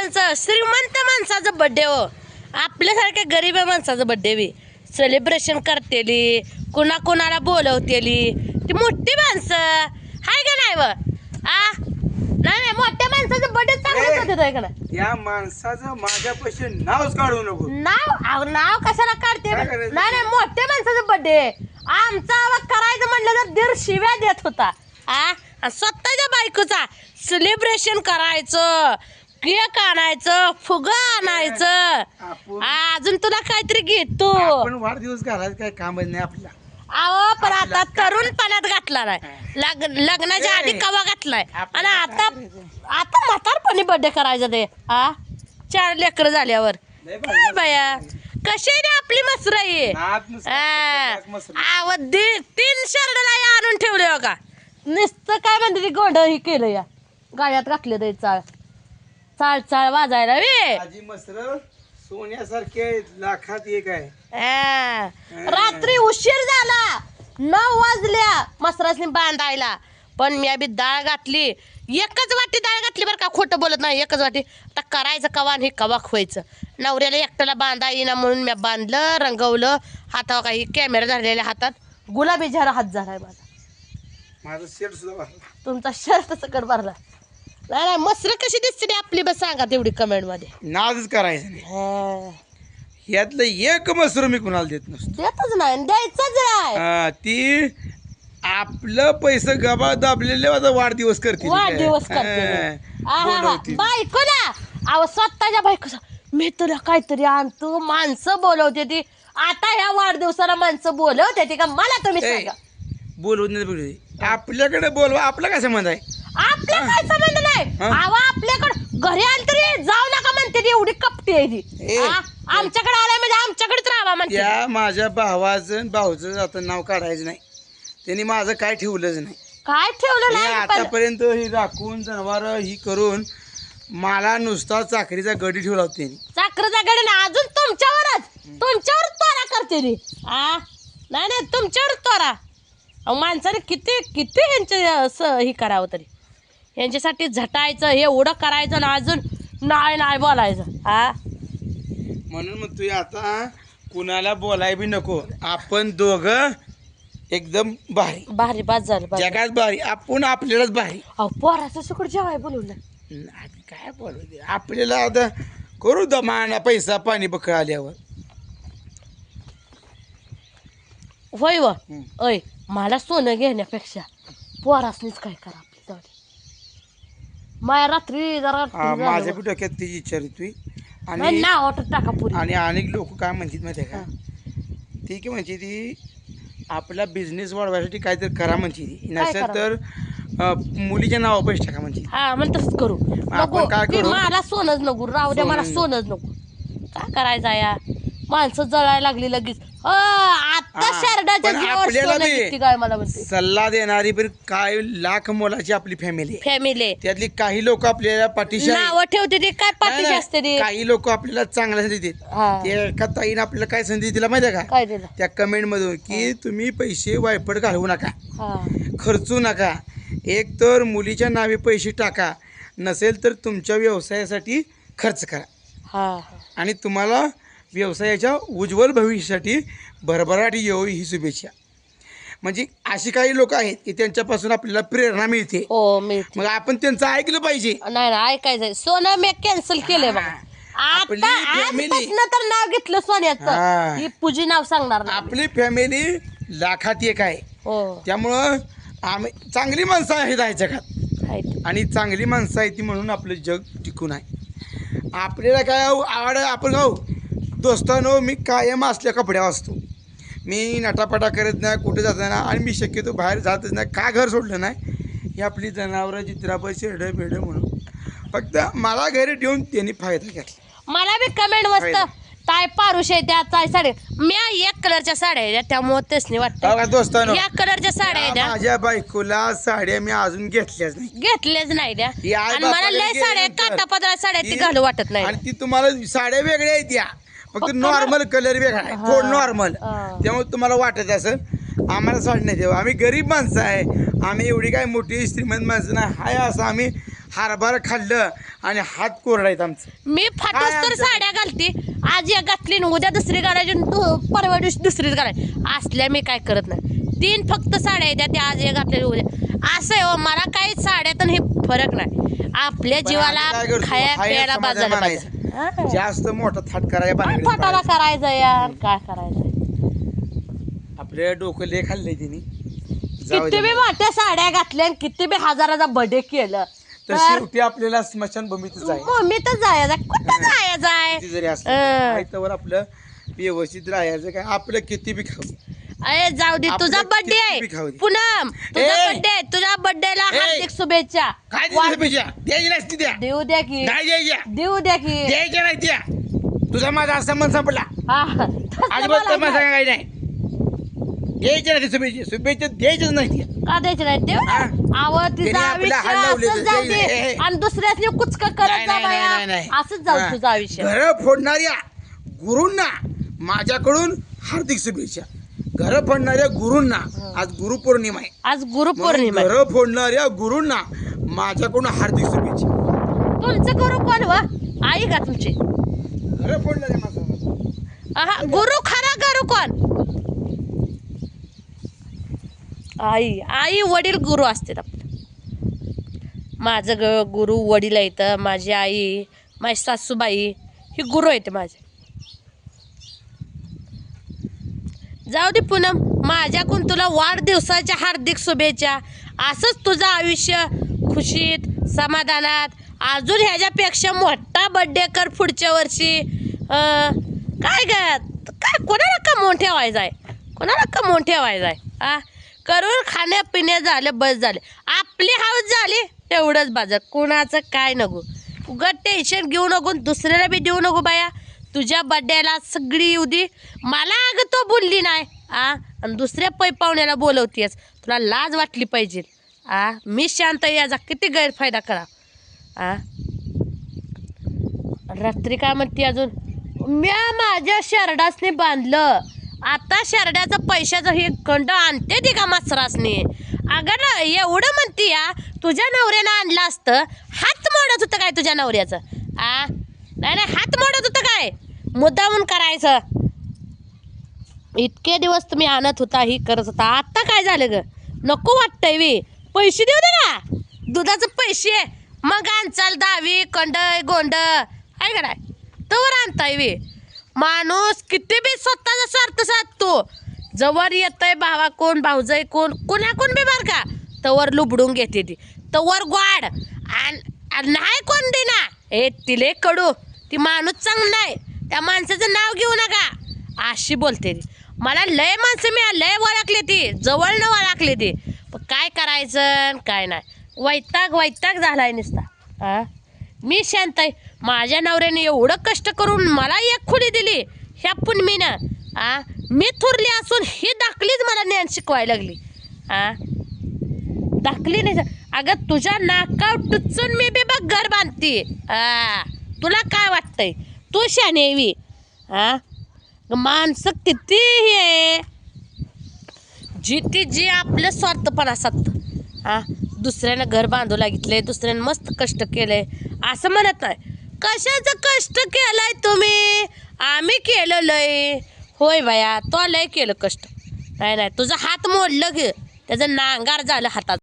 माणसांचं श्रीमंत माणसाचं बड्डे हो. आपल्यासारख्या गरीब माणसाचं बड्डे बी. सेलिब्रेशन करतेली कुणा कुणाला बोलवतेली. ती मोठी माणसं. हाय का नाही व? आ? नाही नाही मोठ्या माणसाचं बड्डे चांगलंच होते होय का नाही या माणसाचं माझ्यापाशी नावच काढू नको. नाव? अहो, नाव कशाला काढते? काय नाही करायचं? नाही मोठ्या माणसाचं बड्डे आमचा आवाज करायचं म्हणलं तर दीड शिव्या देत होता. आ? आणि स्वतःच्या बायकोचा सेलिब्रेशन करायचं. केक आणायचं फुगा आणायचं. आपण अजून तुला काहीतरी घेतो. वाढदिवस घालायचं काय कामच नाही आपला अहो पण आता तरुणपणात घातला नाही. लग लग्नाच्या आधी कवा घातलाय? आणि आपल्याला आता? आता म्हातारपणी बर्थडे करायचं ते. हा चार लेकर झाल्यावर. लय भारी. काय बाया. कशी आहे रे आपली मसराई नाद नुसतं मसरं. आव तीन आणून ठेवले हो का नुसतं काय म्हणते ते गोंड ही केलं या. गाड्यात घातले ते चाळ. चाळ चाळ वाजायला वे. आजी मसर सोन्यासारखे लाखात एक आहे. हा. रात्री उशीर झाला. नऊ वाजल्या मसरासनी बांधायला. पण मी बी डाळ घातली. एकच वाटी डाळ घातली बरं का खोटं बोलत नाही एकच वाटी. आता करायचं कवा आणि हे कवा खवायचं? नवऱ्याला एकट्याला बांधा येईना म्हणून मी बांधलं रंगवलं. हातावर काही कॅमेरा झालेल्या हातात. गुलाबी झाला हात झालाय माझा. माझं शेट सुद्धा तुमचा शर्ट सकट भरला. नाही नाही मसर कशी दिसते आपली बस सांगा तेवढी कमेंटमध्ये. नादच करायचं नाही. हा. यातलं एक मसर मी कुणाला देत नसतो. देतच नाही आणि द्यायचंच नाही. हा, ती आपलं पैसे गबा दाबलेले माझा वाढदिवस करते वाढदिवस करते बायकोला अहो स्वतःच्या बायकोचा. मी तुला काहीतरी आणतो. माणसं बोलवते ती. आता ह्या वाढदिवसाला माणसं बोलवते ती का? मला तुम्ही सांगा. बोलवत नाही दे. आपल्याकडे बोलवा. आपला काय संबंध आहे? आपल्या काय संबंध नाही? हा? अहो आपल्याकडे. घरी आली तरी जाऊ नका म्हणते ती एवढी कपटी आहे ती. ए. हा? आमच्याकडे आलाय म्हणजे आमच्याकडेच राहावा म्हणते. माझ्या भावाचं आणि भाऊचं आता नाव काढायचं नाही. त्यांनी माझं काय ठेवलंच नाही. काय ठेवलं नाही पण आतापर्यंत ही राखून जनावर ही करून मला नुसता चाकरीचा गडी ठेवला होता त्यांनी. चाकरचा गडी ना अजून तुमच्यावरच. तुमच्यावरच तोरा करते ती. आ? नाही नाही तुमच्यावरच तोरा अहो माणसाने किती किती यांचे असं हे करावं तरी. यांच्यासाठी झटायचं हे एवढं करायचं ना अजून नाही नाही बोलायचं. हा? म्हणून मग तू आता कुणाला बोलाय बी नको. आपण दोघं एकदम भारी. भारी बाद झालं. जगात भारी आपण आपल्यालाच भारी. अहो पोराचं सुकड जेवाय बोलवलं. आम्ही काय बोलू दे. आपल्याला आता करू दमाना पैसा पाणी बकळ आल्यावर. होय व. अय मला सोनं घेण्यापेक्षा पोरासनीच काय करा आपली जाऊ दे. माया रात्री जरा हा, माझ्या. बी डोक्यात ती येतोय. नाही आणि ना ऑटो टाका पुरी. आणि अनेक लोक काय म्हणतात माहिती आहे का ती की म्हणजे ती आपला बिझनेस वाढवायसाठी काहीतरी करा म्हणते ती. नसेल करा? तर अं, मुलीच्या नावा पैसे टाका म्हणते हा मग तसंच करू. नको काय करू? मला सोनच नको राहू द्या मला सोनंच सोनच नको. काय करायचं या माणसं जळायला लागली लगेच. अ, आता हा, शरडाच्या पण जीवावर आपल्याला सोनं बी- किती काय मला म्हणते. सल्ला देणारी पण काय लाख मोलाची आपली फॅमिली आहे. फॅमिली त्यातली काही लोक आपल्याला पाठीशी आहे. नाव ठेवते ते काय नाही, पाठीशी नाही, असते ते. काही लोक आपल्याला चांगल्या संधी देतात हा. ते एका ताईनं आपल्याला काय संधी दिला माहिती आहे का? काय दिलं? त्या कमेंट मधून की तुम्ही पैसे वायपट घालवू नका. हा. खर्चू नका. एक तर मुलीच्या नावे पैसे टाका. नसेल तर तुमच्या व्यवसायासाठी खर्च करा. हा. आणि तुम्हाला व्यवसायाच्या उज्ज्वल भविष्यासाठी भरभराट येऊ ही शुभेच्छा. म्हणजे अशी काही लोक आहेत की त्यांच्यापासून आपल्याला प्रेरणा मिळते. हो मी मग आपण त्यांचं ऐकलं पाहिजे. नाही नाही ऐकायचंय. सोनं मी कॅन्सल केलंय बघा. आपली आता family- आजपासनं तर नाव घेतलं हा. सोन्याचं. ही. पूजी नाव सांगणार नाही. आपली फॅमिली लाखात एक आहे. हो. त्यामुळं आम्ही चांगली माणसं आहेत आहे जगात आहेत. आणि चांगली माणसं आहे ती म्हणून आपलं जग टिकून आहे. आपल्याला काय आवड आपण हो दोस्तानो मी कायम असल्या कपड्या असतो मी नटापटा करत नाही कुठे जात नाही आणि मी शक्यतो बाहेर जातच नाही का घर सोडलं नाही? ही आपली जनावरं चित्रापा शेरडं बेडं म्हणून. फक्त मला घरी ठेवून त्यांनी फायदा घेतला. मला बी कमेंट मस्त फायदा. ताय पारुष आहे त्या ताय साडे. मी एक कलरच्या साड्या आहे त्यामुळे तेच नाही वाटत दोस्तानो या कलरच्या साड्या आहेत त्या. माझ्या बायकोला साड्या मी अजून घेतल्याच नाही. घेतल्याच नाही त्या. ही आई आणि मला बापाला लय साड्या गेल्यानंतर काटा पदरा साड्या ती ती- घालू वाटत नाही. आणि ती तुम्हाला साड्या वेगळ्या आहेत या. फक्त नॉर्मल कलर वेगळा आहे. थोडं नॉर्मल. त्यामुळे तुम्हाला वाटत असेल आम्हाला साडी नाही देऊ आम्ही गरीब माणसं आहे आम्ही एवढी काय मोठी श्रीमंत माणसं नाही हाय असं आम्ही हरभरा खाल्लं आणि हात कोरडा आहेत आमचं मी फाटूस तर? साड्या घालते आज एक घातली आणि उद्या दुसरी घालायची परवा दिवशी दुसरीच घालायची असल्या मी काय करत नाही तीन फक्त साड्या आहेत त्या आज एक घातल्या उद्या असं आहे हो मला काही साड्यात आणि हे फरक नाही आपल्या जीवाला? खाया प्यायला बाजायला. पाहिजे. जास्त मोठा थाट पोटाला पडायचं. करायचं यार. काय करायचं आपल्या डोकं लय खाल्लंय तिने. जाऊ किती दे बी मोठ्या साड्या घातल्या आणि किती बी हजाराचा बर्थडे केलं. तर तर शेवटी आपल्याला स्मशानभूमीतच आहे मम्मी तर जायचं. कुठं जायचं आहे जरी असलं अं. आहे तोवर आपलं व्यवस्थित राहायचं काय? आपलं किती बी खाऊ. अरे जाऊ दे आपलं तुझा बर्थडे किती बी खाऊ आहे दे. पूनम तुझा ए! बर्थडे आहे. तुझ्या बर्थडेला ए! हार्दिक शुभेच्छा. काय वा- दिलं पैशा द्यायची नसती द्या देऊ द्या की. नाही द्यायच्या देऊ द्या की. द्यायच्या नाही द्या तुझा माझा संबंध संपला. हा, तसं अजिबात मला माझा नाही. काही नाही. द्यायच्या नाही शुभेच्छा. शुभेच्छा द्यायच्याच नाही त्या. का द्यायची नाही? देऊ हा. आवड त्याने तिचं आपलं आयुष्य हाल लावले असंच तर जाऊ ते- दे. आणि दुसऱ्यासनी कुचक करत नाही, जा नाही, नाही, नाही, बाया नाही. असंच जाऊ हा. तुझं आयुष्य. घरं फोडणाऱ्या गुरूंना माझ्याकडून हार्दिक शुभेच्छा. घरं फोडणाऱ्या गुरूंना आज गुरुपौर्णिमा आहे. आज गुरुपौर्णिमा आहे. घरं फोडणाऱ्या गुरूंना माझ्याकडून हार्दिक शुभेच्छा. तुमचं गुरु कोण व? आई का तुमची? घरं फोडणाऱ्या माझं आहा, गुरु खरा गुरु कोण? आई आई वडील गुरु असतात आपले. माझं ग गुरु वडील आहेत माझी आई माझी सासूबाई ही गुरु आहेत माझे. जाऊ दे पूनम माझ्याकडून तुला वाढदिवसाच्या हार्दिक शुभेच्छा. असंच तुझं आयुष्य खुशीत समाधानात अजून ह्याच्यापेक्षा मोठा बड्डे कर पुढच्या वर्षी. काय ग काय कोणाला कमवून ठेवायचं आहे कोणाला कमवून ठेवायचं आहे आ? करून खाण्यापिण्या झालं बस झाले. आपली हाऊस झाली तेवढंच बाजार. कोणाचं काय नको उगत टेन्शन घेऊ नको दुसऱ्याला बी देऊ नको बाया. तुझ्या बड्डेला सगळी येऊ मला अगं तो बोलली नाही. आ? आणि दुसऱ्या पै पाहुण्याला बोलवतेस तुला लाज वाटली पाहिजे. आ? मी शांत याचा किती गैरफायदा करा. आ? रात्री काय म्हणते अजून? म्या माझ्या शेरडासनी बांधलं. आता शेरड्याचं पैशाचं हे खंड आणते ती का मसरासने अगं ना एवढं म्हणते या तुझ्या नवऱ्यानं आणलं असतं. हात मोडत होतं काय तुझ्या नवऱ्याचं? आ? नाही नाही हात मोडत होतं मुद्दामून करायचं. इतके दिवस तुम्ही आणत होता ही करत होता. आत्ता काय झालं ग? नको वाटतंय वी. पैसे देऊ दे का दुधाचे पैसे. मग आणचाल दहावी कंड गोंड. आहे का नाही? तवर आणताय वी. माणूस किती बी स्वतःचा स्वार्थ साधतो. जवळ येतंय भावा कोण भाऊजय कोण कोणा कोण बी बार का? तवर लुबडून घेते ती. तवर गोड. आणि नाही कोण देना ए तिले कडू. ती माणूस चांगला नाही त्या माणसाचं नाव घेऊ नका. अशी बोलते ती. मला लय माणसं मी लय ओळखले ती. जवळ न ओळखले ती. पण काय करायचं काय नाही. वैताग वैताग झालाय नुसता. हा मी शांत आहे. माझ्या नवऱ्याने एवढं कष्ट करून मला एक खुली दिली. ह्या पुनमीनं. आ? मी थुरली असून ही दाखलीच मला ज्ञान शिकवायला लागली. आ? दाखली नाही अगं तुझ्या नाकाव टुचून मी बी बघ घर बांधते. आ? तुला काय वाटतंय? तू शानेवी हा? माणसं किती हे आहे. जी ती जी आपलं स्वार्थपणा असतात. हा? दुसऱ्यानं घर बांधू लागितले दुसऱ्यानं मस्त कष्ट केलंय असं म्हणत नाही. कशाचं कष्ट केलंय तुम्ही? आम्ही केलं लय. होय बाया तो लय केलं कष्ट. नाही नाही तुझं हात मोडलं घे त्याचं नांगार झालं हातात.